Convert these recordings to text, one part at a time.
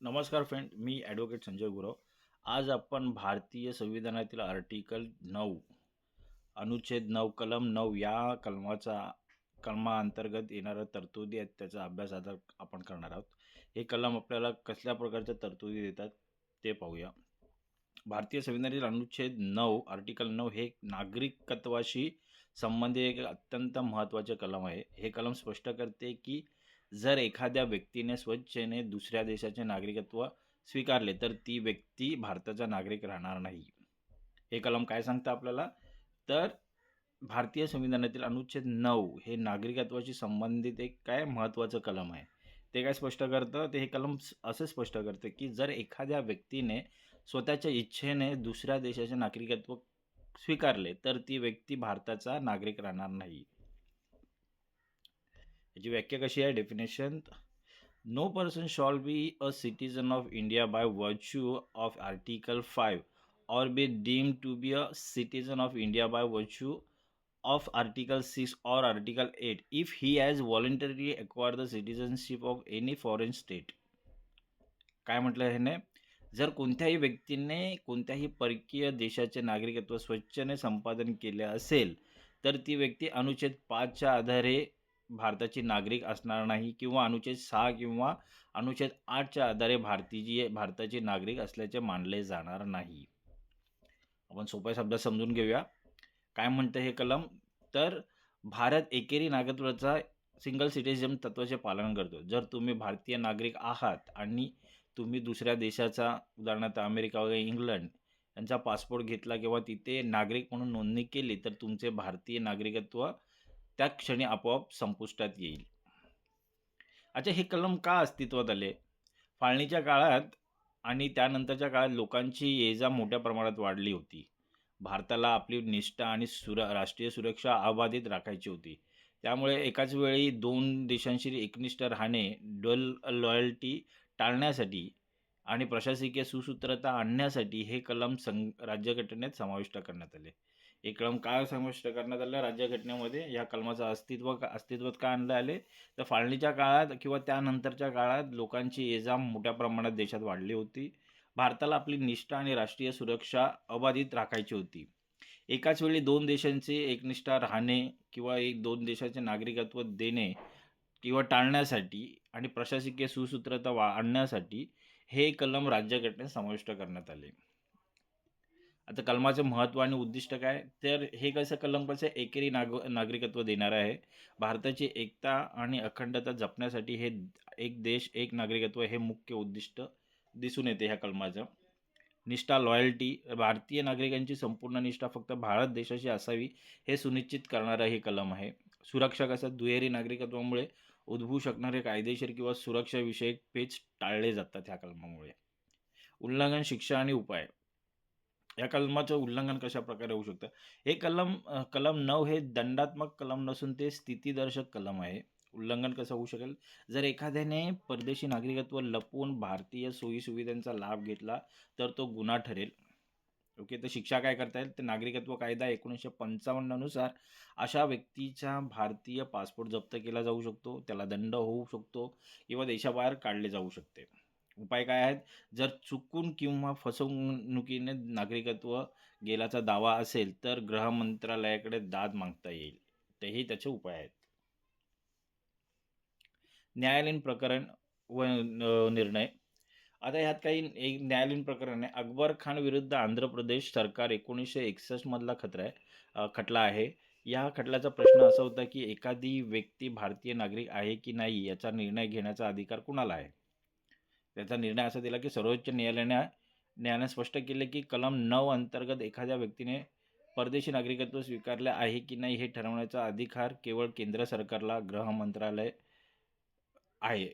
नमस्कार फ्रेंड मी ॲडव्होकेट संजय गुरव. आज आपण भारतीय संविधानातील आर्टिकल नऊ अनुच्छेद नऊ कलम नऊ या कलमाचा कलमाअंतर्गत येणाऱ्या तरतुदी आहेत त्याचा अभ्यास आता आपण करणार आहोत. हे कलम आपल्याला कसल्या प्रकारच्या तरतुदी देतात ते पाहूया. भारतीय संविधानातील अनुच्छेद नऊ आर्टिकल नऊ हे नागरिकत्वाशी संबंधित एक अत्यंत महत्त्वाचे कलम आहे. हे कलम स्पष्ट करते की जर एखाद्या व्यक्तीने स्वच्छेने दुसऱ्या देशाचे नागरिकत्व स्वीकारले तर ती व्यक्ती भारताचा नागरिक राहणार नाही. हे कलम काय सांगतं आपल्याला? तर भारतीय संविधानातील अनुच्छेद नऊ हे नागरिकत्वाशी संबंधित एक काय महत्त्वाचं कलम आहे? ते काय स्पष्ट करतं? ते हे कलम असं स्पष्ट करतं की जर एखाद्या व्यक्तीने स्वतःच्या इच्छेने दुसऱ्या देशाचे नागरिकत्व स्वीकारले तर ती व्यक्ती भारताचा नागरिक राहणार नाही. याची व्याख्या कशी आहे definition no person shall be a citizen of India by virtue of article five or be deemed to be a citizen of India by virtue of Article 6 or Article 8 if he has voluntarily acquired the citizenship of any foreign state. काय म्हटलं ह्याने जर कोणत्याही व्यक्तीने कोणत्याही परकीय देशाचे नागरिकत्व स्वच्छने संपादन केले असेल तर ती व्यक्ती अनुच्छेद पाचच्या आधारे भारताची नागरिक असणार नाही किंवा अनुच्छेद सहा किंवा अनुच्छेद आठच्या आधारे भारतीय भारताचे नागरिक असल्याचे मानले जाणार नाही. आपण सोप्या शब्दात समजून घेऊया. काय म्हणतं हे कलम? तर भारत एकेरी नागरिकत्वाचा सिंगल सिटिझन तत्वाचे पालन करतो. जर तुम्ही भारतीय नागरिक आहात आणि तुम्ही दुसऱ्या देशाचा उदाहरणार्थ अमेरिका वगैरे इंग्लंड यांचा पासपोर्ट घेतला किंवा तिथे नागरिक म्हणून नोंदणी केली तर तुमचे भारतीय नागरिकत्व त्या क्षणी आपोआप संपुष्टात येईल. अच्छा हे कलम का अस्तित्वात आले? फाळणीच्या काळात आणि त्यानंतरच्या काळात लोकांची ये जा मोठ्या प्रमाणात वाढली होती. भारताला आपली निष्ठा आणि सुर राष्ट्रीय सुरक्षा अबाधित राखायची होती. त्यामुळे एकाच वेळी दोन देशांशी एकनिष्ठ राहणे डल लॉयल्टी टाळण्यासाठी आणि प्रशासकीय सुसूत्रता आणण्यासाठी हे कलम सं राज्यघटनेत समाविष्ट करण्यात आले. एक कलम का समाविष्ट करण्यात आलं? राज्यघटनेमध्ये या कलमाचं अस्तित्व का अस्तित्वात का आणलं आले? तर फाळणीच्या काळात किंवा त्यानंतरच्या काळात लोकांची ये मोठ्या प्रमाणात देशात वाढली होती. भारताला आपली निष्ठा आणि राष्ट्रीय सुरक्षा अबाधित राखायची होती. एकाच वेळी दोन देशांचे एकनिष्ठा राहणे किंवा एक दोन देशाचे नागरिकत्व देणे किंवा टाळण्यासाठी आणि प्रशासकीय सुसूत्रता वा आणण्यासाठी हे कलम राज्यघटनेत समाविष्ट करण्यात आले. आता कलमाचं महत्त्व आणि उद्दिष्ट काय? तर हे कसं कलम कसं एकेरी नाग नागरिकत्व देणार आहे. भारताची एकता आणि अखंडता जपण्यासाठी हे एक देश एक नागरिकत्व हे मुख्य उद्दिष्ट दिसून येते ह्या कलमाचं. निष्ठा लॉयल्टी भारतीय नागरिकांची संपूर्ण निष्ठा फक्त भारत देशाशी असावी हे सुनिश्चित करणारं हे कलम आहे. सुरक्षा कसं दुहेरी नागरिकत्वामुळे उद्भवू शकणारे कायदेशीर किंवा सुरक्षाविषयक पेच टाळले जातात ह्या कलमामुळे. उल्लंघन शिक्षा आणि उपाय. या कलमाचं उल्लंघन कशा प्रकारे होऊ शकतं? हे कलम अ, कलम नऊ हे दंडात्मक कलम नसून ते स्थितीदर्शक कलम आहे. उल्लंघन कसं होऊ शकेल? जर एखाद्याने परदेशी नागरिकत्व लपवून भारतीय सोयीसुविधांचा लाभ घेतला तर तो गुन्हा ठरेल. ओके तर शिक्षा काय करता येईल? तर नागरिकत्व कायदा एकोणीसशे पंचावन्ननुसार अशा व्यक्तीचा भारतीय पासपोर्ट जप्त केला जाऊ शकतो त्याला दंड होऊ शकतो किंवा देशाबाहेर काढले जाऊ शकते. उपाय काय आहेत? जर चुकून किंवा फसवणुकीने नागरिकत्व गेल्याचा दावा असेल तर गृह मंत्रालयाकडे दाद मागता येईल. तेही त्याचे उपाय आहेत. न्यायालयीन प्रकरण व निर्णय. आता ह्यात काही एक न्यायालयीन प्रकरण आहे. अकबर खान विरुद्ध आंध्र प्रदेश सरकार एकोणीसशे एकसष्टमधला खतरा आहे खटला आहे. या खटल्याचा प्रश्न असा होता की एखादी व्यक्ती भारतीय नागरिक आहे की नाही याचा निर्णय घेण्याचा अधिकार कुणाला आहे? त्याचा निर्णय असा दिला की सर्वोच्च न्यायालयाने न्यायालयाने स्पष्ट केले की कलम नऊ अंतर्गत एखाद्या व्यक्तीने परदेशी नागरिकत्व स्वीकारले आहे की नाही हे ठरवण्याचा अधिकार केवळ केंद्र सरकारला गृह मंत्रालय आहे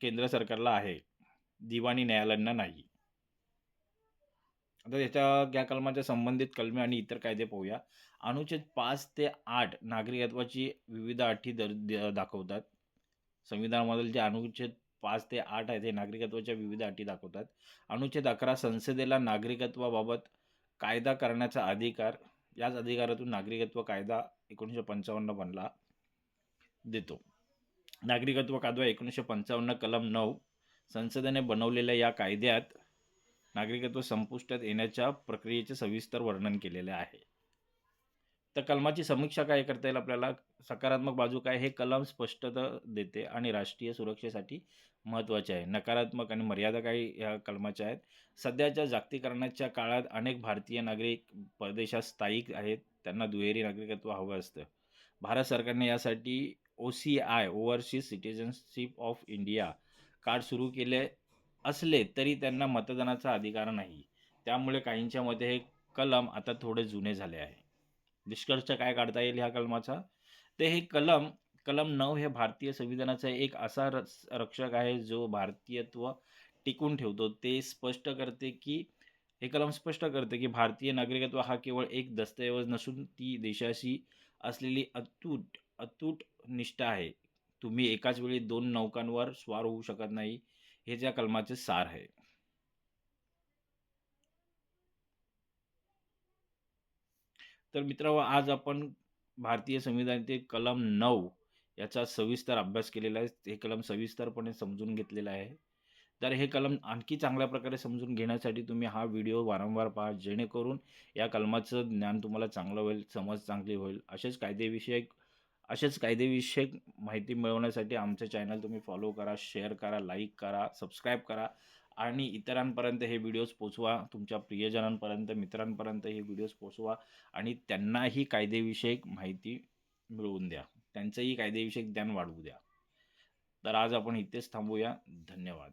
केंद्र सरकारला आहे दिवाणी न्यायालयांना नाही. आता त्याच्या या कलमाच्या संबंधित कलमे आणि इतर कायदे पाहूया. अनुच्छेद पाच ते आठ नागरिकत्वाची विविध अटी दर द- दाखवतात. संविधानामधील जे अनुच्छेद पाच ते आठ आहेत हे नागरिकत्वाच्या विविध अटी दाखवतात. अनुच्छेद अकरा संसदेला नागरिकत्वाबाबत कायदा करण्याचा अधिकार याच अधिकारातून नागरिकत्व कायदा एकोणीसशे पंचावन्न बनला देतो. नागरिकत्व कायदा एकोणीसशे पंचावन्न कलम नऊ संसदेने बनवलेल्या या कायद्यात नागरिकत्व संपुष्टात येण्याच्या प्रक्रियेचे सविस्तर वर्णन केलेले आहे. तर कलमाची समीक्षा काय करता येईल आपल्याला? सकारात्मक बाजू काय? हे कलम स्पष्टता देते आणि राष्ट्रीय सुरक्षेसाठी महत्त्वाचे आहे. नकारात्मक आणि मर्यादा काही ह्या कलमाच्या आहेत? सध्याच्या जागतिकरणाच्या काळात अनेक भारतीय नागरिक परदेशात स्थायिक आहेत. त्यांना दुहेरी नागरिकत्व हवं असतं. भारत सरकारने यासाठी O C I overseas citizenship of India card सुरू केले असले तरी त्यांना मतदानाचा अधिकार नाही. त्यामुळे काहींच्या मते हे कलम आता थोडे जुने झाले आहे. निष्कर्ष काय काढता येईल ह्या कलमाचा? ते हे कलम कलम नऊ हे भारतीय संविधानाचा एक असा रस- रक्षक आहे जो भारतीयत्व टिकून ठेवतो. ते स्पष्ट करते की हे कलम स्पष्ट करते की भारतीय नागरिकत्व हा केवळ एक दस्तऐवज नसून ती देशाशी असलेली अतूट अतूट निष्ठा आहे. तुम्ही एकाच वेळी दोन नौकांवर स्वार होऊ शकत नाही हे त्या कलमाचे सार आहे. तर मित्रांनो आज आपण भारतीय संविधानातील कलम नऊ याचा सविस्तर अभ्यास केलेला आहे. हे कलम सविस्तरपणे समजून घेतलेलं आहे. तर हे कलम आणखी चांगल्या प्रकारे समजून घेण्यासाठी तुम्ही हा व्हिडिओ वारंवार पहा जेणेकरून या कलमाचं ज्ञान तुम्हाला चांगलं होईल समज चांगली होईल. असेच कायदेविषयक असेच कायदेविषयक माहिती मिळवण्यासाठी आमचं चॅनल तुम्ही फॉलो करा शेअर करा लाईक करा सबस्क्राईब करा. आणि इतरांपर्यंत हे व्हिडिओज पोचवा तुमच्या प्रियजनांपर्यंत मित्रांपर्यंत हे व्हिडिओज पोचवा आणि त्यांनाही कायदेविषयक माहिती मिळवून द्या. त्यांचंही कायदेविषयक ज्ञान वाढवू द्या. तर आज आपण इथेच थांबूया. धन्यवाद.